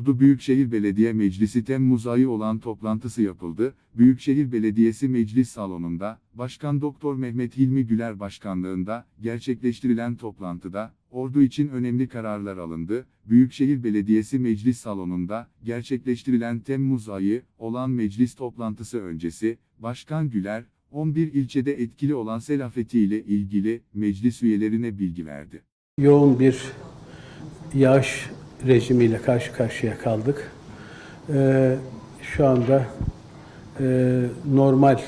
Ordu Büyükşehir Belediye Meclisi Temmuz ayı olan toplantısı yapıldı. Büyükşehir Belediyesi Meclis Salonu'nda, Başkan Doktor Mehmet Hilmi Güler Başkanlığında, gerçekleştirilen toplantıda, Ordu için önemli kararlar alındı. Büyükşehir Belediyesi Meclis Salonu'nda, gerçekleştirilen Temmuz ayı olan meclis toplantısı öncesi, Başkan Güler, 11 ilçede etkili olan sel afetiyle ilgili meclis üyelerine bilgi verdi. yoğun bir yağış rejimiyle karşı karşıya kaldık. Ee, şu anda e, normal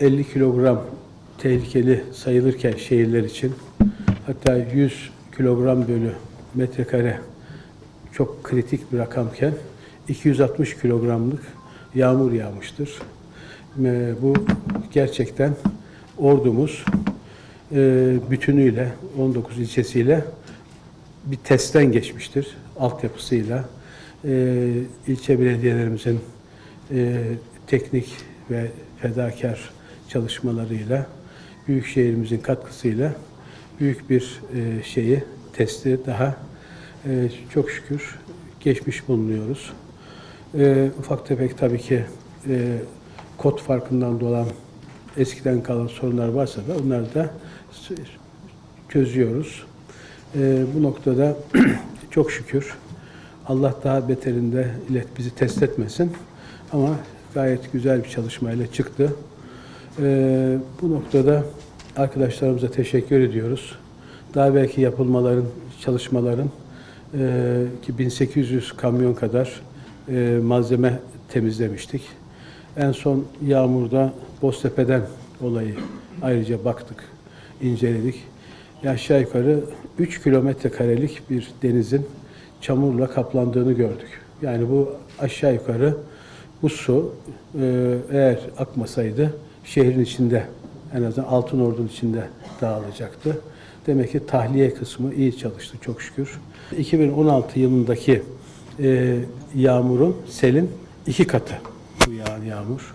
50 kilogram tehlikeli sayılırken şehirler için hatta 100 kilogram bölü metrekare çok kritik bir rakamken 260 kilogramlık yağmur yağmıştır. Ee, bu gerçekten ordumuz e, bütünüyle 19 ilçesiyle bir testten geçmiştir altyapısıyla. E, ilçe belediyelerimizin e, teknik ve fedakar çalışmalarıyla, büyükşehirimizin katkısıyla büyük bir e, şeyi, testi daha e, çok şükür geçmiş bulunuyoruz. E, ufak tefek tabii ki e, kod farkından dolan eskiden kalan sorunlar varsa da onları da çözüyoruz. E, bu noktada çok şükür Allah daha beterinde ilet bizi test etmesin ama gayet güzel bir çalışmayla çıktı. E, bu noktada arkadaşlarımıza teşekkür ediyoruz. Daha belki yapılmaların, çalışmaların e, ki 1800 kamyon kadar e, malzeme temizlemiştik. En son yağmurda Boztepe'den olayı ayrıca baktık, inceledik. Aşağı yukarı 3 kilometre karelik bir denizin çamurla kaplandığını gördük. Yani bu aşağı yukarı bu su e, eğer akmasaydı şehrin içinde en azından Altın Ordu'nun içinde dağılacaktı. Demek ki tahliye kısmı iyi çalıştı çok şükür. 2016 yılındaki e, yağmurun, selin iki katı bu yağan yağmur.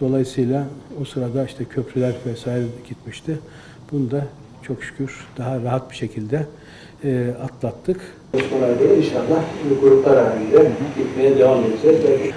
Dolayısıyla o sırada işte köprüler vesaire gitmişti. Bunu da çok şükür daha rahat bir şekilde e, atlattık. Çalışmalarda inşallah gruplar halinde gitmeye devam edeceğiz.